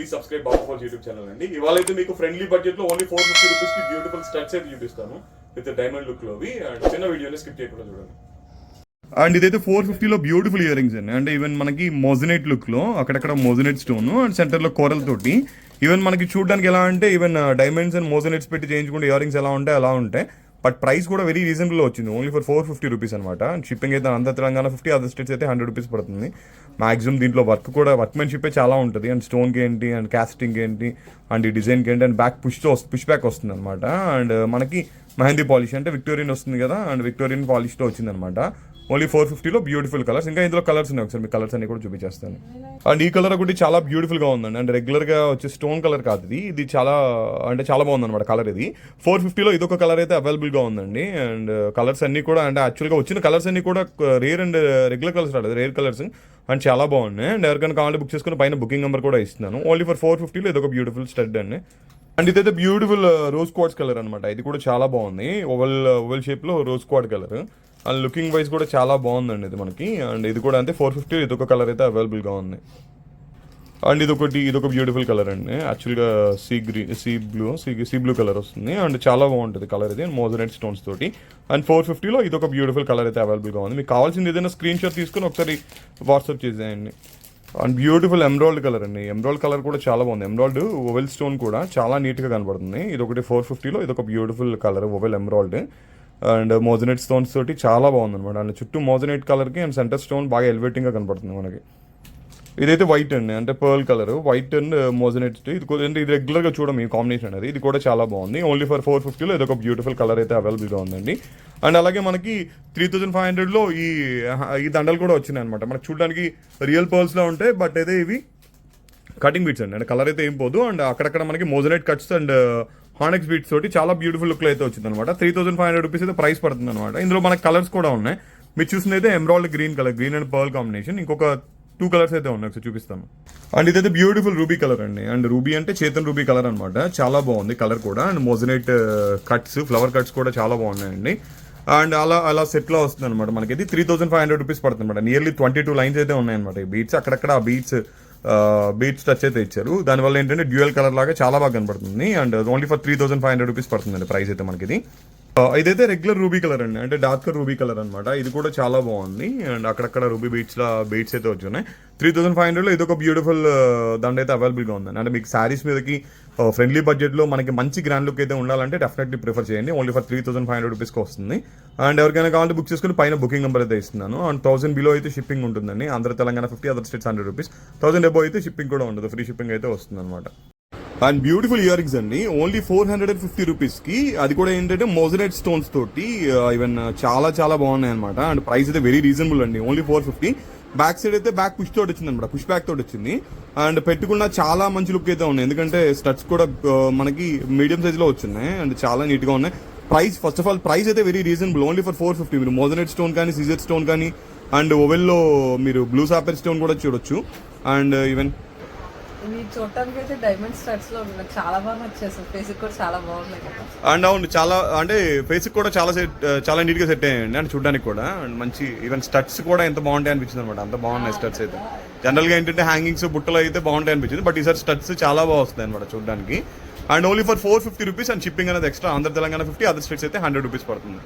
Please subscribe బాబు for YouTube channel అండి. ఇవాళ అయితే మీకు ఫ్రెండ్లీ బడ్జెట్లో ఓన్లీ ఫోర్ ఫిఫ్టీ రూపీస్కి బ్యూటిఫుల్ స్టడ్స్ అయితే చూపిస్తాను. విత్ డైమండ్ లుక్ లోవి అండ్ చిన్న వీడియోని స్కిప్ చేయకుండా చూడండి. అండ్ ఇదైతే ఫోర్ ఫిఫ్టీలో బ్యూటిఫుల్ ఇయర్ రింగ్స్ అండి. అంటే ఈవెన్ మనకి మోజనేట్ లుక్లో అక్కడక్కడ మోజనేట్ స్టోన్ అండ్ సెంటర్లో కోరల్ తోటి. ఈవెన్ మనకి చూడడానికి ఎలా అంటే ఈవెన్ డైమండ్స్ అండ్ మోజనేట్స్ పెట్టి చేయించుకుంటే ఇయర్ రింగ్స్ ఎలా ఉంటాయి అలా ఉంటాయి. బట్ ప్రైస్ కూడా వెరీ రీజనబుల్లో వచ్చింది. Only for four fifty rupees అనమాట షిప్పింగ్ అయితే అంత తెలంగాణ ఫిఫ్టీ అదర్ స్టేట్స్ అయితే హండ్రెడ్ రూపీస్ పడుతుంది. మాక్సిమం దీంట్లో వర్క్ కూడా వర్క్మెన్షిప్పే చాలా ఉంటుంది. అండ్ స్టోన్కి ఏంటి అండ్ క్యాస్టింగ్ ఏంటి అండ్ ఈ డిజైన్కి ఏంటి and back push push back వస్తుంది అనమాట అండ్ మనకి మెహందీ పాలిష్ అంటే విక్టోరియన్ వస్తుంది కదా అండ్ విక్టోరియన్ పాలిష్తో వచ్చింది అనమాట. ఓన్లీ ఫోర్ ఫిఫ్టీలో బ్యూటిఫుల్ కలర్స్. ఇంకా ఇందులో కలర్స్ ఉన్నాయి ఒకసారి మీ కలర్స్ అన్ని కూడా చూపించేస్తాను. అండ్ ఈ కలర్ ఒకటి చాలా బ్యూటిఫుల్గా ఉందండి. అండ్ రెగ్యులర్గా వచ్చే స్టోన్ కలర్ కాదు ఇది. ఇది చాలా అంటే చాలా బాగుందన్నమాట కలర్ ఇది. ఫోర్ ఫిఫ్టీలో ఇదొక కలర్ అయితే అవైలబుల్గా ఉందండి. అండ్ కలర్స్ అన్ని కూడా అంటే యాక్చువల్గా వచ్చిన కలర్స్ అన్ని కూడా రేర్ అండ్ రెగ్యులర్ కలర్స్ రాలేదు రేర్ కలర్స్. అండ్ చాలా బాగున్నాయి. అండ్ ఎవరికైనా కావాలంటే బుక్ చేసుకుని పైన బుకింగ్ నెంబర్ కూడా ఇస్తున్నాను. ఓన్లీ ఫర్ ఫోర్ ఫిఫ్టీలో ఇదొక బ్యూటిఫుల్ స్టడ్ అండి. అండ్ ఇదైతే బ్యూటిఫుల్ రోజ్ క్వాడ్స్ కలర్ అనమాట ఇది కూడా చాలా బాగుంది. ఓవల్ ఓవల్ షేప్లో rose quartz colour and looking wise కూడా చాలా బాగుందండి ఇది మనకి. అండ్ ఇది కూడా అంతే ఫోర్ ఫిఫ్టీ ఇది ఒక కలర్ అయితే అవైలబుల్గా ఉంది. అండ్ ఇది ఒకటి ఇది ఒక బ్యూటిఫుల్ కలర్ అండి. యాక్చువల్గా sea green sea blue sea sea blue colour వస్తుంది. అండ్ చాలా బాగుంటుంది కలర్ ఇది మోజనైట్ స్టోన్స్ తోటి. అండ్ ఫోర్ ఫిఫ్టీలో ఇది ఒక బ్యూటిఫుల్ కలర్ అయితే అవైలబుల్గా ఉంది. మీకు కావాల్సింది ఏదైనా స్క్రీన్ షాట్ తీసుకొని ఒకసారి వాట్సాప్ చేసేయండి. అండ్ బ్యూటిఫుల్ ఎమ్రాల్డ్ కలర్ అండి. ఎమ్రాల్డ్ కలర్ కూడా చాలా బాగుంది. ఎమ్రాల్డ్ ఓవెల్ స్టోన్ కూడా చాలా నీట్గా కనబడుతుంది. ఇది ఒకటి ఫోర్ ఫిఫ్టీలో ఇది ఒక beautiful colour oval emerald. And moissanite stones తోటి చాలా బాగుంది అనమాట అండ్ చుట్టూ మోజనైట్ కలర్కి అండ్ సెంటర్ స్టోన్ బాగా ఎలివేటింగ్గా కనబడుతుంది మనకి. ఇదైతే వైట్ అండి. అంటే pearl colour white and moissanite ఇది కొ- అంటే ఇది రెగ్యులర్గా చూడడం ఈ కాంబినేషన్ అనేది. ఇది కూడా చాలా బాగుంది. ఓన్లీ ఫర్ ఫోర్ ఫిఫ్టీలో ఇది ఒక బ్యూటిఫుల్ కలర్ అయితే అవైలబుల్గా ఉందండి. అండ్ అలాగే మనకి త్రీ థౌజండ్ ఫైవ్ హండ్రెడ్లో ఈ ఈ దండలు కూడా వచ్చినాయి అనమాట మనకి చూడడానికి రియల్ పర్ల్స్లో ఉంటాయి బట్ అయితే ఇవి కటింగ్ బీట్స్ అండి. అంటే కలర్ అయితే ఏం పోదు. అండ్ అక్కడక్కడ మనకి moissanite cuts and onyx beads తోటి చాలా బ్యూటిఫుల్ లుక్లో అయితే వచ్చింది అనమాట three thousand five hundred rupees అయితే ప్రైస్ పడుతుంది అనమాట ఇందులో మనకి కలర్స్ కూడా ఉన్నాయి. మీరు చూసింది అయితే emerald green colour green and pearl combination ఇంకొక టూ కలర్స్ అయితే ఉన్నాయి ఒకసారి చూపిస్తాను. అండ్ ఇదైతే బ్యూటిఫుల్ రూబీ కలర్ అండి. అండ్ రూబీ అంటే చేతన్ రూబీ కలర్ అనమాట చాలా బాగుంది కలర్ కూడా. And moissanite cuts flower cuts కూడా చాలా బాగున్నాయండి. అండ్ అలా అలా సెట్లో వస్తుంది అనమాట మనకి ఇది three thousand five hundred rupees పడుతుంది అనమాట నియర్లీ ట్వంటీ టూ లైన్స్ అయితే ఉన్నాయన్నమాట. ఈ బీట్స్ అక్కడక్కడ ఆ బీట్స్ బీట్స్ టచ్ అయితే ఇచ్చారు. దానివల్ల ఏంటంటే డ్యూయల్ కలర్ లాగా చాలా బాగా కనబడుతుంది and only for three thousand five hundred rupees పడుతుందండి ప్రైస్ అయితే మనకి ఇది Uh, ఇదైతే రెగ్యులర్ రూబీ కలర్ అండి. అంటే డార్క్ రూబీ కలర్ అనమాట ఇది కూడా చాలా బాగుంది. అండ్ అక్కడక్కడ రూబీ బీట్స్ లా బీట్స్ అయితే వచ్చున్నాయి త్రీ థౌసండ్ ఫైవ్ హండ్రెడ్లో ఇది ఒక బ్యూటిఫుల్ దండ అయితే అవైలబుల్గా ఉందండి. అంటే మీకు శారీస్ మీదకి uh, ఫ్రెండ్లీ బడ్జెట్లో మనకి మంచి గ్రాండ్ లుక్ అయితే ఉండాలంటే డెఫినెట్లీ ప్రిఫర్ చేయండి. Only for three thousand five hundred రూపీస్కి వస్తుంది. అండ్ ఎవరికైనా కావాలంటే బుక్ చేసుకుని పైన బుకింగ్ నెంబర్ అయితే ఇస్తున్నాను. అండ్ థౌసండ్ బిలో అయితే షిప్పింగ్ ఉంటుందండి. Andhra Telangana fifty other states hundred rupees thousand above అయితే షిప్పింగ్ కూడా ఉండదు. ఫ్రీ షిప్పింగ్ అయితే వస్తుంది అనమాట అండ్ బ్యూటిఫుల్ ఇయర్ రింగ్స్ అండి. Only four hundred and fifty రూపీస్కి. అది కూడా ఏంటంటే మోజనైట్ స్టోన్స్ తోటి uh, ఈవెన్ uh, చాలా చాలా బాగున్నాయి అనమాట అండ్ ప్రైస్ అయితే వెరీ రీజనబుల్ అండి. Only four fifty back side అయితే బ్యాక్ పుష్ తోటి వచ్చింది అనమాట పుష్ బ్యాక్ తోటి వచ్చింది. అండ్ పెట్టుకున్న చాలా మంచి లుక్ అయితే ఉన్నాయి. ఎందుకంటే స్టడ్స్ కూడా uh, మనకి మీడియం సైజ్లో వచ్చినాయి. అండ్ చాలా నీట్గా ఉన్నాయి. Price first of all price అయితే very reasonable only for four fifty మీరు మోజనైట్ స్టోన్ కానీ సీజర్ స్టోన్ కానీ అండ్ ఓవెల్లో మీరు బ్లూ సాపర్ స్టోన్ కూడా చూడొచ్చు. అండ్ ఈవెన్ ఇవి చూడటానికి అయితే డైమండ్ స్టడ్స్లో చాలా బాగా నచ్చేసాయి ఫేస్ కూడా చాలా బాగున్నాయి అండ్ అవును చాలా అంటే ఫేస్ కూడా చాలా సెట్ చాలా నీట్గా సెట్ అయ్యండి అంటే చూడడానికి కూడా అండ్ మంచి ఈవెన్ స్టడ్స్ కూడా ఎంత బాగుంటాయి అనిపించింది అనమాట. అంత బాగున్నాయి స్టడ్స్ అయితే. జనరల్గా ఏంటంటే హ్యాంగింగ్స్ బుట్టలు అయితే బాగుంటాయి అనిపించింది. బట్ ఈసారి స్టడ్స్ చాలా బాగా వస్తాయి అనమాట చూడడానికి. And only for four fifty rupees and shipping అనేది extra Andhra Telangana fifty other states అయితే హండ్రెడ్ రూపీస్ పడుతుంది.